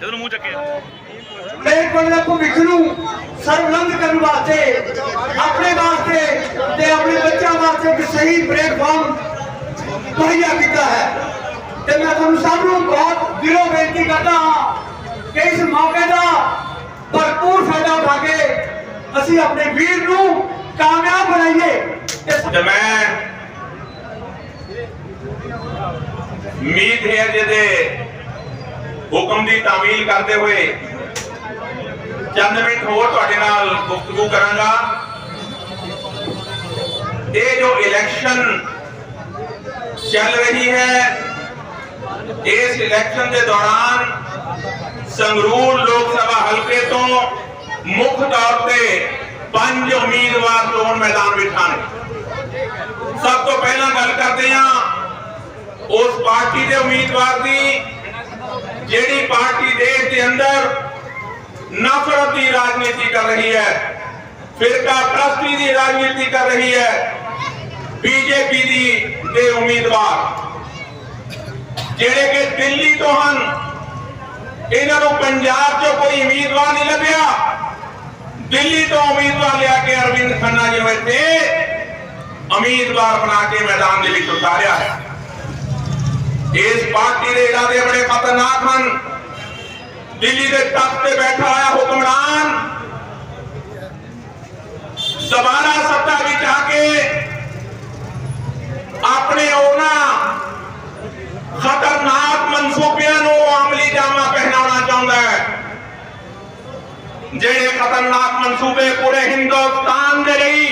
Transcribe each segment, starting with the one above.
ਜਦੋਂ ਮੂੰਹ ਚੱਕਿਆ। ਦੇਸ਼ ਬਣ ਦੇ ਭਵਿੱਖ ਨੂੰ ਕਰਨ ਵਾਸਤੇ ਆਪਣੇ ਵਾਸਤੇ ਤੇ ਆਪਣੇ ਬੱਚਿਆਂ ਵਾਸਤੇ ਇੱਕ ਸਹੀ ਪਲੇਟਫਾਰਮ ਮੁਹੱਈਆ ਕੀਤਾ ਹੈ। ਤੇ ਮੈਂ ਤੁਹਾਨੂੰ ਸਭ ਨੂੰ ਬਹੁਤ ਦਿਲੋਂ ਬੇਨਤੀ ਕਰਦਾ ਹਾਂ ਕਿ ਇਸ ਮੌਕੇ ਦਾ ਭਰਪੂਰ ਫਾਇਦਾ ਉਠਾ ਕੇ ਅਸੀਂ ਆਪਣੇ ਵੀਰ ਨੂੰ ਕਾਮਯਾਬ ਬਣਾਈਏ। ਤੇ ਮੈਂ ਮੀਤ ਹੈ ਜਿਹਦੇ ਹੁਕਮ ਦੀ ਤਾਮੀਲ ਕਰਦੇ ਹੋਏ ਚੰਦ ਮਿੰਟ ਹੋਰ ਤੁਹਾਡੇ ਨਾਲ ਗੁਫ਼ਤਗੂ ਕਰਾਂਗਾ। ਇਹ ਜੋ ਇਲੈਕਸ਼ਨ ਚੱਲ ਰਹੀ ਹੈ, ਇਸ ਇਲੈਕਸ਼ਨ ਦੇ ਦੌਰਾਨ ਸੰਗਰੂਰ ਲੋਕ ਸਭਾ ਹਲਕੇ ਤੋਂ ਮੁੱਖ ਤੌਰ ਤੇ ਪੰਜ ਉਮੀਦਵਾਰ ਚੋਣ ਮੈਦਾਨ ਵਿੱਚ ਹਨ। ਸਭ ਤੋਂ ਪਹਿਲਾਂ ਗੱਲ ਕਰਦੇ ਹਾਂ ਉਸ ਪਾਰਟੀ ਦੇ ਉਮੀਦਵਾਰ ਦੀ। ਜਿਹੜੀ ਪਾਰਟੀ ਦੇਸ਼ ਦੇ ਅੰਦਰ ਨਫ਼ਰਤ ਦੀ ਰਾਜਨੀਤੀ ਕਰ ਰਹੀ ਹੈ, ਫਿਰਕਾ ਪ੍ਰਸਤੀ ਦੀ ਰਾਜਨੀਤੀ ਕਰ ਰਹੀ ਹੈ, ਬੀਜੇਪੀ ਦੀ ਦੇ ਉਮੀਦਵਾਰ। ਜਿਹੜੇ ਕਿ ਦਿੱਲੀ ਤੋਂ ਹਨ, ਇਹਨਾਂ ਨੂੰ ਪੰਜਾਬ 'ਚੋਂ ਕੋਈ ਉਮੀਦਵਾਰ ਨਹੀਂ ਲੱਭਿਆ। ਦਿੱਲੀ ਤੋਂ ਉਮੀਦਵਾਰ ਲਿਆ ਕੇ ਅਰਵਿੰਦ ਖੰਨਾ ਜੀ ਨੂੰ ਇੱਥੇ ਉਮੀਦਵਾਰ ਬਣਾ ਕੇ ਮੈਦਾਨ ਦੇ ਵਿੱਚ ਉਤਾਰਿਆ ਹੈ। ਇਸ ਪਾਰਟੀ ਦੇ ਇਰਾਦੇ ਬੜੇ ਖਤਰਨਾਕ ਹਨ, ਦਿੱਲੀ ਦੇ ਤਖਤ ਤੇ ਬੈਠਾ ਹੋਇਆ ਹੁਕਮਰਾਨ, ਦੁਬਾਰਾ ਸੱਤਾ ਵਿੱਚ ਆ ਕੇ ਆਪਣੇ ਉਹਨਾਂ ਖਤਰਨਾਕ ਮਨਸੂਬਿਆਂ ਨੂੰ ਅਮਲੀ ਜਾਮਾ ਪਹਿਨਾਉਣਾ ਚਾਹੁੰਦਾ ਹੈ। ਜਿਹੜੇ ਖਤਰਨਾਕ ਮਨਸੂਬੇ ਪੂਰੇ ਹਿੰਦੁਸਤਾਨ ਦੇ ਲਈ,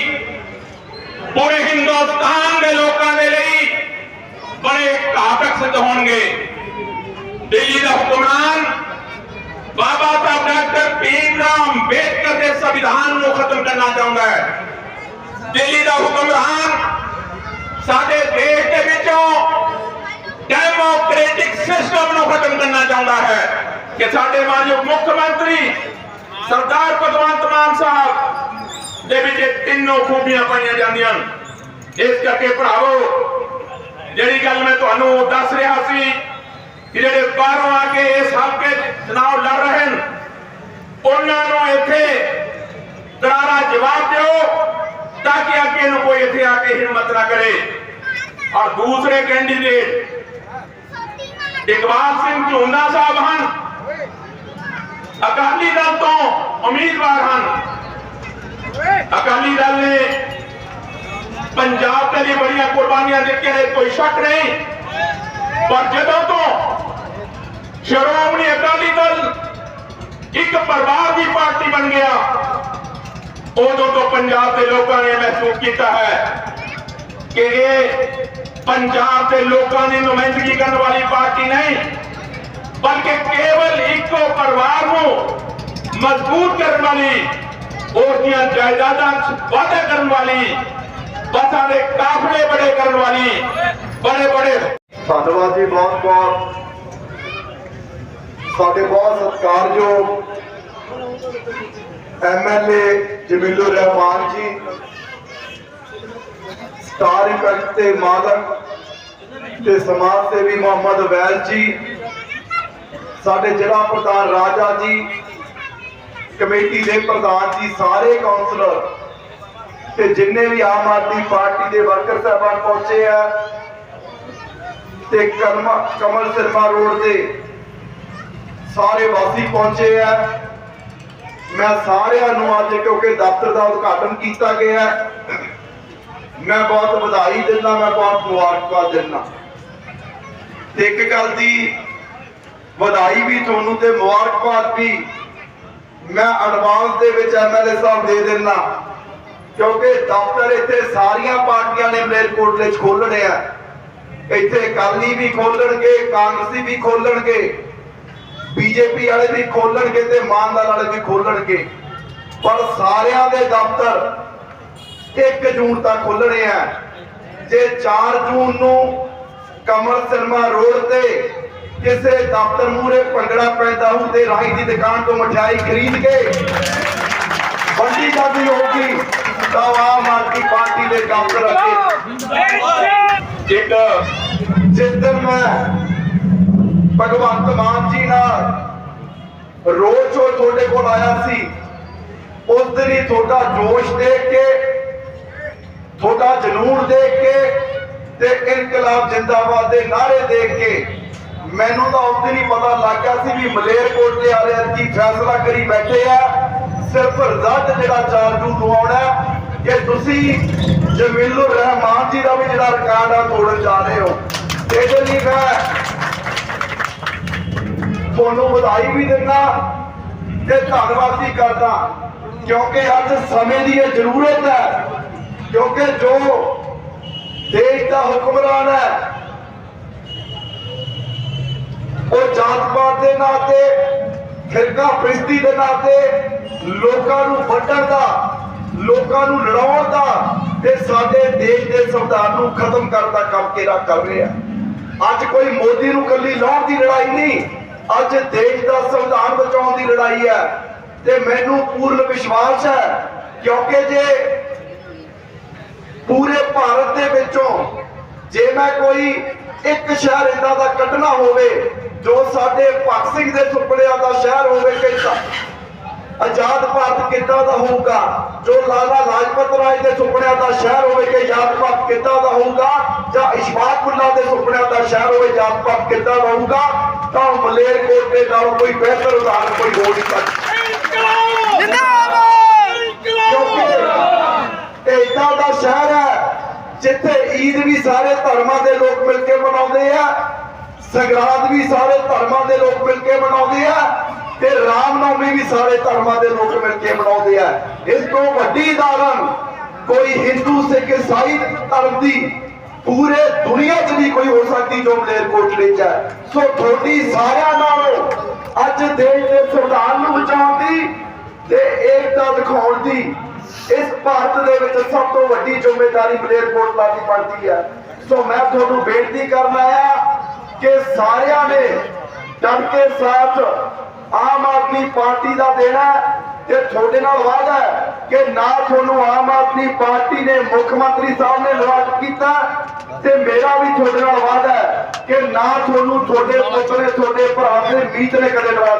ਪੂਰੇ ਹਿੰਦੁਸਤਾਨ ਦੇ ਲੋਕਾਂ ਦੇ ਲਈ ਬੜੇ ਘਾਤਕ ਸਿੱਧ ਹੋਣਗੇ। ਦਿੱਲੀ ਦਾ ਹੁਕਮਰਾਨ ਬਾਬਾ ਸਾਹਿਬ ਡਾਕਟਰ ਭੀਮ ਰਾਮ ਅੰਬੇਦਕਰ ਦੇ ਸੰਵਿਧਾਨ ਨੂੰ ਖਤਮ ਕਰਨਾ ਚਾਹੁੰਦਾ ਹੈ। ਦਿੱਲੀ ਦਾ ਹੁਕਮਰਾਨ ਸਾਡੇ ਦੇਸ਼ ਦੇ ਵਿੱਚੋਂ ਡੈਮੋਕ੍ਰੈਟਿਕ ਸਿਸਟਮ ਨੂੰ ਖਤਮ ਕਰਨਾ ਚਾਹੁੰਦਾ ਹੈ ਕਿ ਸਾਡੇ ਮਾਨਯੋਗ ਮੁੱਖ ਮੰਤਰੀ ਸਰਦਾਰ ਭਗਵੰਤ ਮਾਨ ਸਾਹਿਬ ਦੇ ਵਿੱਚ ਇਹ ਤਿੰਨੋਂ ਖੂਬੀਆਂ ਪਾਈਆਂ ਜਾਂਦੀਆਂ ਹਨ। ਇਸ ਕਰਕੇ ਭਰਾਵੋ ਜਿਹੜੀ ਗੱਲ ਮੈਂ ਤੁਹਾਨੂੰ ਦੱਸ ਰਿਹਾ ਸੀ ਕਿ ਜਿਹੜੇ ਬਾਹਰੋਂ ਆ ਕੇ ਇਸ ਹਲਕੇ ਚੁਣਾਵ ਲੜ ਰਹੇ ਹਨ, ਉਹਨਾਂ ਨੂੰ ਇੱਥੇ ਕਰਾਰਾ ਜਵਾਬ ਦਿਓ ਤਾਂ ਕਿ ਅੱਗੇ ਨੂੰ ਕੋਈ ਇੱਥੇ ਆ ਕੇ ਹਿੰਮਤ ਨਾ ਕਰੇ। ਔਰ ਦੂਸਰੇ ਕੈਂਡੀਡੇਟ ਇਕਬਾਲ ਸਿੰਘ ਝੋਨਾ ਸਾਹਿਬ ਹਨ, ਅਕਾਲੀ ਦਲ ਤੋਂ ਉਮੀਦਵਾਰ ਹਨ। ਅਕਾਲੀ ਦਲ ਨੇ ਪੰਜਾਬ ਦੇ ਲਈ ਬੜੀਆਂ ਕੁਰਬਾਨੀਆਂ ਦਿੱਤੀਆਂ ਨੇ, ਕੋਈ ਸ਼ੱਕ ਨਹੀਂ। ਪਰ ਜਦੋਂ ਤੋਂ ਸ਼੍ਰੋਮਣੀ ਅਕਾਲੀ ਦਲ ਇੱਕ ਪਰਿਵਾਰ ਦੀ ਪਾਰਟੀ ਬਣ ਗਿਆ, ਉਦੋਂ ਤੋਂ ਪੰਜਾਬ ਦੇ ਲੋਕਾਂ ਨੇ ਮਹਿਸੂਸ ਕੀਤਾ ਹੈ ਕਿ ਇਹ ਪੰਜਾਬ ਦੇ ਲੋਕਾਂ ਦੀ ਨੁਮਾਇੰਦਗੀ ਕਰਨ ਵਾਲੀ ਪਾਰਟੀ ਨਹੀਂ, ਬਲਕਿ ਕੇਵਲ ਇੱਕੋ ਪਰਿਵਾਰ ਨੂੰ ਮਜ਼ਬੂਤ ਕਰਨ ਵਾਲੀ ਉਸ ਜਾਇਦਾਦਾਂ 'ਚ ਵਾਅਦਾ ਕਰਨ ਵਾਲੀ ਬੱਸਾਂ ਦੇ ਕਾਫਲੇ ਬੜੇ ਕਰਨ ਵਾਲੀ, ਬੜੇ ਬੜੇ। ਧੰਨਵਾਦ ਜੀ ਬਹੁਤ ਬਹੁਤ। ਸਾਡੇ ਬਹੁਤ ਸਤਿਕਾਰਯੋਗ ਐਮਐਲਏ ਜਮੀਲੁਰ ਰਹਿਮਾਨ ਜੀ, ਸਟਾਰ ਇਫੈਕਟ ਤੇ ਮਾਲਕ ਤੇ ਸਮਾਜ ਸੇਵੀ ਮੁਹੰਮਦ ਵੈਲ ਜੀ, ਸਾਡੇ ਜ਼ਿਲ੍ਹਾ ਪ੍ਰਧਾਨ ਰਾਜਾ ਜੀ, ਕਮੇਟੀ ਦੇ ਪ੍ਰਧਾਨ ਜੀ, ਸਾਰੇ ਕਾਉਂਸਲਰ ਤੇ ਜਿੰਨੇ ਵੀ ਆਮ ਆਦਮੀ ਪਾਰਟੀ ਦੇ ਵਰਕਰ ਸਾਹਿਬਾਨ ਪਹੁੰਚੇ ਆ ਤੇ ਕਲਮਾ ਕਮਲ ਸਿਰਮਾ ਰੋਡ ਦੇ ਸਾਰੇ ਵਾਸੀ ਪਹੁੰਚੇ ਆ। ਮੈਂ ਸਾਰਿਆਂ ਨੂੰ ਅੱਜ ਕਿਉਂਕਿ ਦਫ਼ਤਰ ਦਾ ਉਦਘਾਟਨ ਕੀਤਾ ਗਿਆ। ਮੈਂ ਬਹੁਤ ਵਧਾਈ ਦਿੰਦਾ, ਮੈਂ ਬਹੁਤ ਮੁਬਾਰਕਬਾਦ ਦਿੰਦਾ। ਤੇ ਇੱਕ ਗੱਲ ਦੀ ਵਧਾਈ ਵੀ ਤੁਹਾਨੂੰ ਤੇ ਮੁਬਾਰਕਬਾਦ ਵੀ ਮੈਂ ਐਡਵਾਂਸ ਦੇ ਵਿੱਚ ਐਮਐਲਏ ਸਾਹਿਬ ਦੇ ਦਿੰਦਾ। ਕਿਉਂਕਿ ਦਫ਼ਤਰ ਇੱਥੇ ਸਾਰੀਆਂ ਪਾਰਟੀਆਂ ਨੇ ਮਲੇਰਕੋਟਲੇ 'ਚ ਖੋਲਣੇ ਆ। ਇੱਥੇ ਅਕਾਲੀ ਵੀ ਖੋਲਣਗੇ ਕਾਂਗਰਸੀ ਵੀ ਖੋਲਣਗੇ ਬੀਜੇਪੀ ਵਾਲੇ ਵੀ ਖੋਲਣਗੇ ਤੇ ਮਾਨਦਾਰ ਵਾਲੇ ਵੀ ਖੋਲਣਗੇ ਪਰ ਸਾਰਿਆਂ ਦੇ ਦਫ਼ਤਰ 1 ਜੂਨ ਤੱਕ ਖੋਲਣੇ ਆ। ਜੇ 4 ਜੂਨ ਨੂੰ ਕਮਲ ਸਿਨੇਮਾ ਰੋਡ ਤੇ ਕਿਸੇ ਦਫ਼ਤਰ ਮੂਹਰੇ ਭੰਗੜਾ ਪੈਂਦਾ ਹੋਊ ਤੇ ਰਾਈ ਦੀ ਦੁਕਾਨ ਤੋਂ ਮਠਿਆਈ ਖਰੀਦ ਕੇ ਵੰਡੀ ਜਾਂਦੀ ਹੋਊਗੀ ਤਾਂ ਆਮ ਆਦਮੀ ਪਾਰਟੀ ਦੇ ਦਫ਼ਤਰ ਅੱਗੇ ਇੱਕ ਜਿੱਦਨ ਮੈਂ ਭਗਵੰਤ ਮਾਨ ਜੀ ਨਾਲ ਰੋਜ਼ ਜੋ ਤੁਹਾਡੇ ਕੋਲ ਆਇਆ ਸੀ। ਉਸ ਦਿਨ ਹੀ ਤੁਹਾਡਾ ਜੋਸ਼ ਦੇਖ ਕੇ, ਤੁਹਾਡਾ ਜਨੂਨ ਦੇਖ ਕੇ ਤੇ ਇਨਕਲਾਬ ਜਿੰਦਾਬਾਦ ਦੇ ਨਾਰੇ ਦੇਖ ਕੇ ਮੈਨੂੰ ਤਾਂ ਉਸ ਦਿਨ ਹੀ ਪਤਾ ਲੱਗ ਗਿਆ ਸੀ ਵੀ ਮਲੇਰਕੋਟਲੇ ਵਾਲੇ ਕੀ ਫੈਸਲਾ ਕਰੀ ਬੈਠੇ ਆ। ਸਿਰਫ ਰਿਜ਼ਲਟ ਜਿਹੜਾ ਚਾਰਜੂ ਨੂੰ ਆਉਣਾ ਕਿ ਤੁਸੀਂ ਜਮੀਲੁਰ ਰਹਿਮਾਨ ਜੀ ਦਾ ਵੀ ਜਿਹੜਾ ਰਿਕਾਰਡ ਆ ਤੋੜਨ ਜਾ ਰਹੇ ਹੋ, ਇਹਦੇ ਲਈ ਮੈਂ ਤੁਹਾਨੂੰ ਵਧਾਈ ਵੀ ਦਿੰਦਾ ਤੇ ਧੰਨਵਾਦ ਵੀ ਕਰਦਾ, ਕਿਉਂਕਿ ਅੱਜ ਸਮੇਂ ਦੀ ਇਹ ਜ਼ਰੂਰਤ ਹੈ, ਕਿਉਂਕਿ ਜੋ ਦੇਸ਼ ਦਾ ਹੁਕਮਰਾਨ ਹੈ, ਉਹ ਜਾਤ ਪਾਤ ਦੇ ਨਾਤੇ ਫਿਰਕਾ ਪ੍ਰਿਸਤੀ ਦੇ ਨਾਤੇ ਲੋਕਾਂ ਨੂੰ ਵੰਡਣ ਦਾ ਲੋਕਾਂ ਨੂੰ ਲੜਾਉਣ ਦਾ ਤੇ ਸਾਡੇ ਦੇਸ਼ ਦੇ ਸੰਵਿਧਾਨ ਨੂੰ ਖਤਮ ਕਰਨ ਦਾ ਕੰਮ ਕਿਹੜਾ ਕਰ ਰਿਹਾ? ਅੱਜ ਕੋਈ ਮੋਦੀ ਨੂੰ ਕੱਲੀ ਲਾਉਣ ਦੀ ਲੜਾਈ ਨਹੀਂ, ਅੱਜ ਦੇਸ਼ ਦਾ ਸੰਵਿਧਾਨ ਬਚਾਉਣ ਦੀ ਲੜਾਈ ਹੈ। ਤੇ ਮੈਨੂੰ ਪੂਰਨ ਵਿਸ਼ਵਾਸ ਹੈ, ਕਿਉਂਕਿ ਜੇ ਪੂਰੇ ਭਾਰਤ ਦੇ ਵਿੱਚੋਂ ਜੇ ਮੈਂ ਕੋਈ ਇੱਕ ਸ਼ਹਿਰ ਇਦਾਂ ਦਾ ਕੱਢਣਾ ਹੋਵੇ, ਜੋ ਸਾਡੇ ਭਗਤ ਸਿੰਘ ਦੇ ਸੁਪਨਿਆਂ ਦਾ ਸ਼ਹਿਰ ਹੋਵੇ ਕਿੱਦਾਂ ਆਜ਼ਾਦ ਭਾਰਤ ਕਿੱਦਾਂ ਦਾ ਹੋਊਗਾ? ਜੋ ਲਾਲਾ ਲਾਜਪਤ ਰਾਏ ਦੇ ਸੁਪਨਿਆਂ ਦਾ ਸ਼ਹਿਰ ਹੋਵੇ ਕਿ ਆਜ਼ਾਦ ਭਾਰਤ ਕਿੱਦਾਂ ਦਾ ਹੋਊਗਾ? ਜਾਂ ਇਸ਼ਫਾਕੁੱਲਾ ਦੇ ਸੁਪਨਿਆਂ ਦਾ ਸ਼ਹਿਰ ਹੋਵੇ, ਆਜ਼ਾਦ ਭਾਰਤ ਕਿੱਦਾਂ ਦਾ ਹੋਊਗਾ? ਤਾਂ ਉਹ ਮਲੇਰਕੋਟਲੇ ਨਾਲੋਂ ਕੋਈ ਬਿਹਤਰ ਉਦਾਹਰਨ ਕੋਈ ਹੋ ਨਹੀਂ ਸਕਦਾ ਕਿਉਂਕਿ ਇਹ ਏਦਾਂ ਦਾ ਸ਼ਹਿਰ ਹੈ, ਜਿੱਥੇ ਈਦ ਵੀ ਸਾਰੇ ਧਰਮਾਂ ਦੇ ਲੋਕ ਮਿਲ ਕੇ ਮਨਾਉਂਦੇ ਆ, ਸੰਗਰਾਂਦ ਵੀ ਸਾਰੇ ਧਰਮਾਂ ਦੇ ਲੋਕ ਮਿਲ ਕੇ ਮਨਾਉਂਦੇ ਆ ਤੇ ਰਾਮ ਨੌਮੀ ਵੀ ਸਾਰੇ ਧਰਮਾਂ ਦੇ ਲੋਕ ਮਿਲ ਕੇ ਮਨਾਉਂਦੇ ਆ। ਇਸ ਤੋਂ ਵੱਡੀ ਉਦਾਹਰਨ ਕੋਈ ਹਿੰਦੂ, ਸਿੱਖ, ਈਸਾਈ ਧਰਮ ਦੀ ਪੂਰੇ ਦੁਨੀਆ 'ਚ ਨਹੀਂ ਕੋਈ ਹੋ ਸਕਦੀ ਜੋ ਮਲੇਰਕੋਟਲੇ 'ਚ ਹੈ। ਸੋ ਤੁਹਾਡੀ ਸਾਰਿਆਂ ਨਾਲੋਂ ਅੱਜ ਦੇਸ਼ ਦੇ ਸੰਵਿਧਾਨ ਨੂੰ ਬਚਾਉਣ ਦੀ ਤੇ ਏਕਤਾ ਦਿਖਾਉਣ ਦੀ ਇਸ ਭਾਰਤ ਦੇ ਵਿੱਚ ਸਭ ਤੋਂ ਵੱਡੀ ਜ਼ਿੰਮੇਵਾਰੀ ਮਲੇਰਕੋਟਲਾ ਦੀ ਬਣਦੀ ਹੈ। ਸੋ ਮੈਂ ਤੁਹਾਨੂੰ ਬੇਨਤੀ ਕਰਨਾ ਆਇਆ ਕਿ ਸਾਰਿਆਂ ਨੇ ਡਟ ਕੇ ਸਾਥ ਆਮ ਆਦਮੀ ਪਾਰਟੀ ਦਾ ਦੇਣਾ ਹੈ। ਤੇ ਤੁਹਾਡੇ ਨਾਲ ਵਾਅਦਾ ਹੈ ਕਿ ਨਾ ਤੁਹਾਨੂੰ ਆਮ ਆਦਮੀ ਪਾਰਟੀ ਨੇ ਮੁੱਖ ਮੰਤਰੀ ਸਾਹਿਬ ਨੇ ਨਾਰਾਜ਼ ਕੀਤਾ, ਤੇ ਮੇਰਾ ਵੀ ਤੁਹਾਡੇ ਨਾਲ ਵਾਅਦਾ ਹੈ ਕਿ ਨਾ ਤੁਹਾਨੂੰ ਤੁਹਾਡੇ ਪੁੱਤ ਨੇ, ਤੁਹਾਡੇ ਭਰਾ ਨੇ ਮੀਤ ਨੇ ਕਦੇ ਨਾਰਾਜ਼